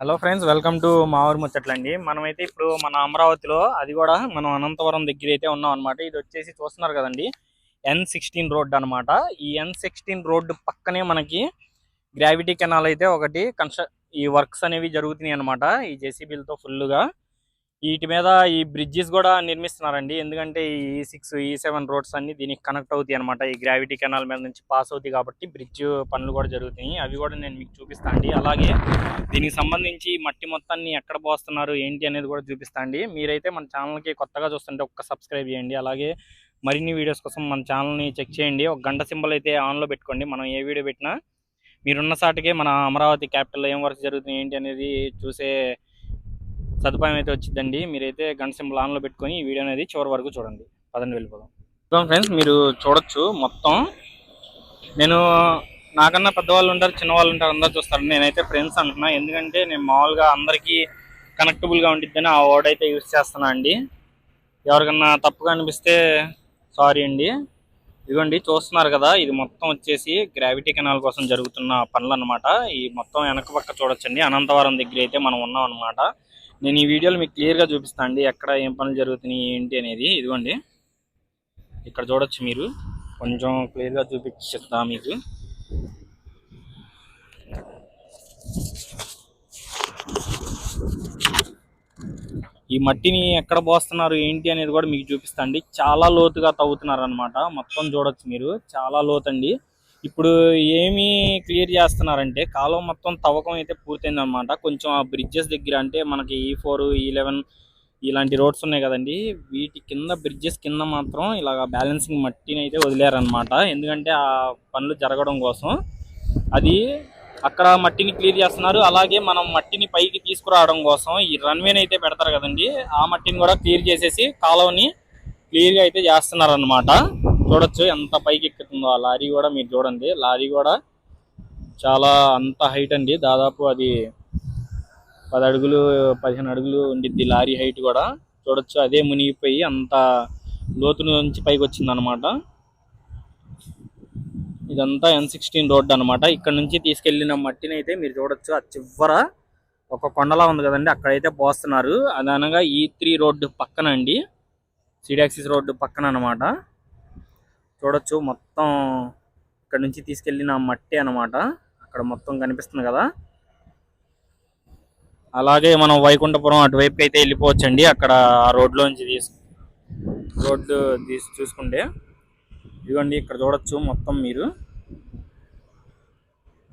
Hello friends welcome to మా ఊరు ముచ్చట్లండి మనమైతే ఇప్పుడు మన అమరావతిలో అది కూడా మనం అనంతవరం దగ్గర అయితే ఉన్నాం అనమాట ఇది వచ్చేసి చూస్తున్నారు కదండి ఎన్ సిక్స్టీన్ రోడ్ అనమాట ఈ ఎన్ సిక్స్టీన్ రోడ్ పక్కనే మనకి గ్రావిటీ కెనాల్ అయితే ఒకటి కన్స్ట్ర ఈ వర్క్స్ అనేవి జరుగుతున్నాయి అనమాట ఈ జేసీబీలతో ఫుల్గా వీటి మీద ఈ బ్రిడ్జెస్ కూడా నిర్మిస్తున్నారండి. ఎందుకంటే ఈ సిక్స్ ఈ సెవెన్ రోడ్స్ అన్ని దీనికి కనెక్ట్ అవుతాయి అనమాట ఈ గ్రావిటీ కెనాల్ మీద నుంచి పాస్ అవుతాయి కాబట్టి బ్రిడ్జ్ పనులు కూడా జరుగుతాయి అవి కూడా నేను మీకు చూపిస్తాను అండి. అలాగే దీనికి సంబంధించి మట్టి మొత్తాన్ని ఎక్కడ పోస్తున్నారు ఏంటి అనేది కూడా చూపిస్తాను అండి. మీరైతే మన ఛానల్కి కొత్తగా చూస్తుంటే ఒక్క సబ్స్క్రైబ్ చేయండి. అలాగే మరిన్ని వీడియోస్ కోసం మన ఛానల్ని చెక్ చేయండి. ఒక గంట సింబల్ అయితే ఆన్లో పెట్టుకోండి. మనం ఏ వీడియో పెట్టినా మీరున్న సాటికే మన అమరావతి క్యాపిటల్లో ఏం వర్క్ జరుగుతుంది ఏంటి అనేది చూసే సదుపాయం అయితే వచ్చిందండి మీరైతే గంట సింబల్ ఆన్లో పెట్టుకొని ఈ వీడియో అనేది చివరి వరకు చూడండి. పదండి వెళ్ళిపోదాం. ఫ్రెండ్స్ మీరు చూడొచ్చు మొత్తం. నేను నాకన్నా పెద్దవాళ్ళు ఉంటారు చిన్నవాళ్ళు ఉంటారు అందరు చూస్తారు. నేనైతే ఫ్రెండ్స్ అంటున్నా. ఎందుకంటే నేను మామూలుగా అందరికీ కనెక్టబుల్గా ఉండిద్దని ఆ వర్డ్ అయితే యూస్ చేస్తున్నా అండి. ఎవరికన్నా తప్పుగా అనిపిస్తే సారీ అండి. ఇదిగోండి చూస్తున్నారు కదా ఇది మొత్తం వచ్చేసి గ్రావిటీ కెనాల్ కోసం జరుగుతున్న పనులు అనమాట ఈ మొత్తం వెనక పక్క చూడొచ్చండి. అనంతవరం దగ్గర అయితే మనం ఉన్నాం అనమాట నేను ఈ వీడియోలో మీకు క్లియర్గా చూపిస్తాను అండి. ఎక్కడ ఏం పనులు జరుగుతున్నాయి ఏంటి అనేది. ఇదిగోండి. ఇక్కడ చూడొచ్చు మీరు. కొంచెం క్లియర్గా చూపించేస్తా మీకు. ఈ మట్టిని ఎక్కడ పోస్తున్నారు ఏంటి అనేది కూడా మీకు చూపిస్తా అండి. చాలా లోతుగా తవ్వుతున్నారు అనమాట మొత్తం చూడొచ్చు మీరు. చాలా లోతు అండి. ఇప్పుడు ఏమి క్లియర్ చేస్తున్నారంటే కాలువ మొత్తం తవ్వకం అయితే పూర్తయింది అనమాట కొంచెం ఆ బ్రిడ్జెస్ దగ్గర అంటే మనకి ఈ ఫోర్ ఈ లెవెన్ ఇలాంటి రోడ్స్ ఉన్నాయి కదండి. వీటి కింద బ్రిడ్జెస్ కింద మాత్రం ఇలాగ బ్యాలెన్సింగ్ మట్టిని అయితే వదిలేరనమాట ఎందుకంటే ఆ పనులు జరగడం కోసం. అది అక్కడ మట్టిని క్లియర్ చేస్తున్నారు. అలాగే మనం మట్టిని పైకి తీసుకురావడం కోసం ఈ రన్వేని అయితే పెడతారు కదండి. ఆ మట్టిని కూడా క్లియర్ చేసేసి కాలువని క్లియర్గా అయితే చేస్తున్నారనమాట చూడొచ్చు ఎంత పైకి ఎక్కుతుందో ఆ లారీ కూడా మీరు చూడండి. లారీ కూడా చాలా అంత హైట్ అండి. దాదాపు అది పది అడుగులు పదిహేను అడుగులు ఉండిద్ది లారీ హైట్ కూడా. చూడొచ్చు అదే మునిగిపోయి అంత లోతు నుంచి పైకి వచ్చింది అనమాట ఇదంతా ఎన్ సిక్స్టీన్ రోడ్ అనమాట. ఇక్కడ నుంచి తీసుకెళ్ళిన మట్టిని అయితే మీరు చూడొచ్చు ఆ చివర ఒక కొండలా ఉంది కదండి. అక్కడైతే పోస్తున్నారు. అదనగా ఈ త్రీ రోడ్డు పక్కన అండి. సిడాక్సిస్ రోడ్డు పక్కన అనమాట. చూడొచ్చు. మొత్తం ఇక్కడ నుంచి తీసుకెళ్ళిన మట్టి అనమాట అక్కడ మొత్తం కనిపిస్తుంది కదా. అలాగే మనం వైకుంఠపురం అటువైపు అయితే వెళ్ళిపోవచ్చండి. అక్కడ ఆ రోడ్లోంచి తీసు రోడ్డు తీసి చూసుకుంటే. ఇదిగోండి ఇక్కడ చూడొచ్చు మొత్తం మీరు.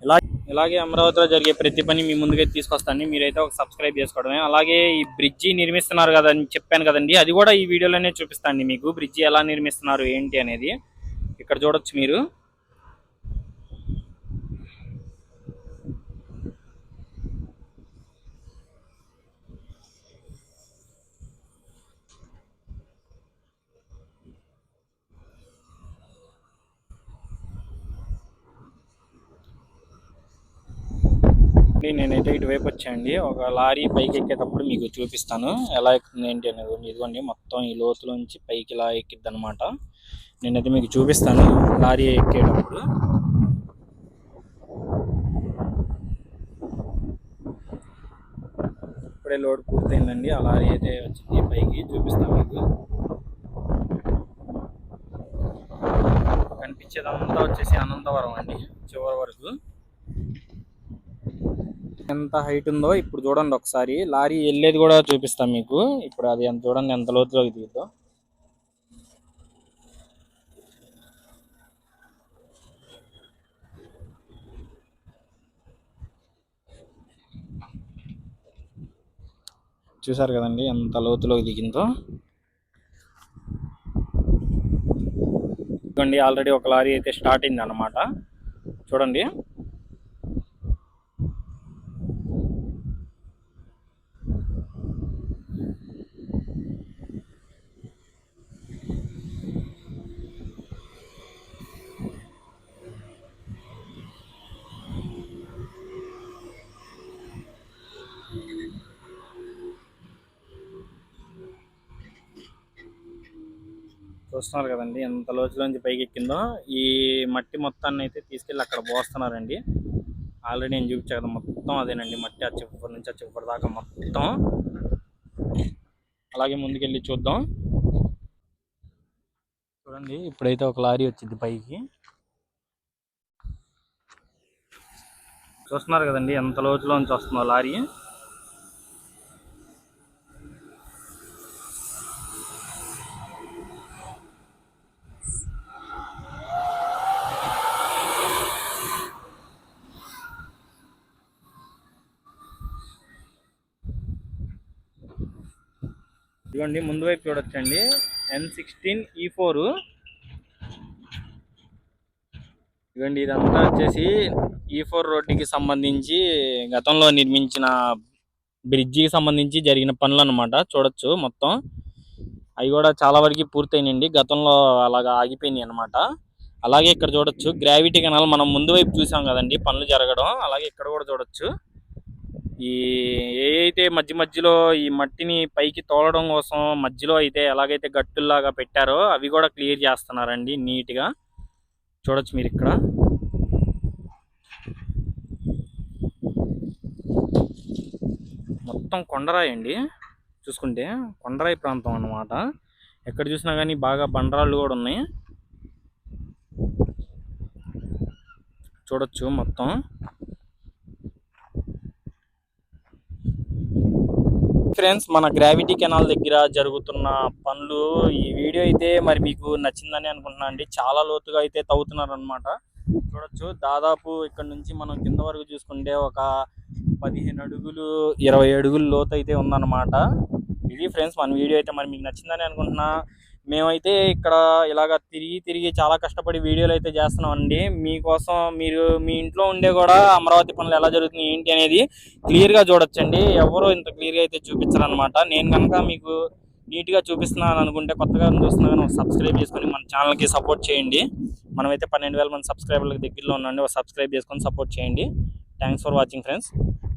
ఇలా ఇలాగే అమరావతిలో జరిగే ప్రతి పని మీ ముందుకే తీసుకొస్తాను. మీరైతే ఒక సబ్స్క్రైబ్ చేసుకోవడమే. అలాగే ఈ బ్రిడ్జి నిర్మిస్తున్నారు కదా అని చెప్పాను కదండి. అది కూడా ఈ వీడియోలోనే చూపిస్తాను మీకు. బ్రిడ్జి ఎలా నిర్మిస్తున్నారు ఏంటి అనేది. ఇక్కడ చూడొచ్చు మీరు. అండి, నేనైతే ఇటువైపు వచ్చాయండి ఒక లారీ పైకి ఎక్కేటప్పుడు మీకు చూపిస్తాను. ఎలా ఎక్కుతుంది ఏంటి అనేది ఇదిగోండి మొత్తం ఈ లోతులోంచి పైకి ఇలా ఎక్కిద్ది అనమాట నేనైతే మీకు చూపిస్తాను లారీ ఎక్కేటప్పుడు. ఇప్పుడే లోడ్ పూర్తయిందండి. ఆ లారీ అయితే వచ్చింది పైకి. చూపిస్తాను మీకు. కనిపించేదంతా వచ్చేసి అనంతవరం అండి చివరి వరకు. ఎంత హైట్ ఉందో ఇప్పుడు చూడండి ఒకసారి. లారీ వెళ్ళేది కూడా చూపిస్తాం మీకు. ఇప్పుడు అది ఎంత చూడండి ఎంత లోతులోకి దిగుద్దో. చూసారు కదండి ఎంత లోతులోకి దిగిందో. చూడండి ఆల్రెడీ ఒక లారీ అయితే స్టార్ట్ అయింది అనమాట చూడండి. చూస్తున్నారు కదండి. ఎంత లోతులోంచి పైకి ఎక్కిందో ఈ మట్టి మొత్తాన్ని అయితే తీసుకెళ్ళి అక్కడ పోస్తున్నారండి. ఆల్రెడీ నేను చూపించా కదా మొత్తం అదేనండి మట్టి. ఆ చివరి నుంచి ఆ చివరి దాకా మొత్తం. అలాగే ముందుకెళ్ళి చూద్దాం. చూడండి ఇప్పుడైతే ఒక లారీ వచ్చింది పైకి. చూస్తున్నారు కదండి ఎంత లోతులోంచి వస్తుందో లారీ. ఇదిగోండి ముందు వైపు చూడొచ్చండి. ఎన్ సిక్స్టీన్ ఈ ఫోర్ ఇదిగోండి ఇదంతా వచ్చేసి e ఈ ఫోర్ రోడ్డుకి సంబంధించి గతంలో నిర్మించిన బ్రిడ్జికి సంబంధించి జరిగిన పనులు అనమాట చూడొచ్చు మొత్తం. అవి కూడా చాలా వరకు పూర్తయినండి గతంలో అలాగా ఆగిపోయినాయి అనమాట అలాగే ఇక్కడ చూడొచ్చు గ్రావిటీ కెనాల్ మనం ముందు వైపు చూసాం కదండి పనులు జరగడం. అలాగే ఇక్కడ కూడా చూడొచ్చు. ఈ ఏ అయితే మధ్య మధ్యలో ఈ మట్టిని పైకి తోలడం కోసం మధ్యలో అయితే ఎలాగైతే గట్టుల్లాగా పెట్టారో అవి కూడా క్లియర్ చేస్తున్నారండి నీట్గా. చూడొచ్చు మీరు ఇక్కడ. మొత్తం కొండరాయి అండి. చూసుకుంటే కొండరాయి ప్రాంతం అన్నమాట. ఎక్కడ చూసినా కానీ బాగా బండరాళ్ళు కూడా ఉన్నాయి. చూడొచ్చు మొత్తం. ఫ్రెండ్స్ మన గ్రావిటీ కెనాల్ దగ్గర జరుగుతున్న పనులు. ఈ వీడియో అయితే మరి మీకు నచ్చిందని అనుకుంటున్నా అండి. చాలా లోతుగా అయితే తవ్వుతున్నారు అనమాట చూడొచ్చు. దాదాపు ఇక్కడ నుంచి మనం కింద వరకు చూసుకుంటే ఒక పదిహేను అడుగులు ఇరవై అడుగులు లోతు అయితే ఉందన్నమాట. ఇది ఫ్రెండ్స్ మన వీడియో అయితే మరి మీకు నచ్చిందని అనుకుంటున్నా. మేమైతే ఇక్కడ ఇలాగ తిరిగి తిరిగి చాలా కష్టపడి వీడియోలు అయితే చేస్తున్నామండి. మీకోసం మీరు మీ ఇంట్లో ఉండే కూడా అమరావతి పనులు ఎలా జరుగుతున్నాయి ఏంటి అనేది క్లియర్గా చూడొచ్చండి. ఎవరు ఇంత క్లియర్గా అయితే చూపించారనమాట నేను కనుక మీకు నీట్గా చూపిస్తున్నాను అనుకుంటే కొత్తగా చూస్తున్నాను సబ్స్క్రైబ్ చేసుకొని మన ఛానల్కి సపోర్ట్ చేయండి. మనమైతే పన్నెండు వేల మంది సబ్స్క్రైబర్లకు దగ్గరలో ఉండండి ఒక సబ్స్క్రైబ్ చేసుకొని సపోర్ట్ చేయండి. థ్యాంక్స్ ఫర్ వాచింగ్ ఫ్రెండ్స్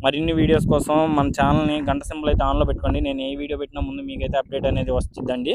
మరిన్ని వీడియోస్ కోసం మన ఛానల్ని గంట సింబల్ అయితే ఆన్లో పెట్టుకోండి. నేను ఏ వీడియో పెట్టినా ముందు మీకైతే అప్డేట్ అనేది వస్తుందండి.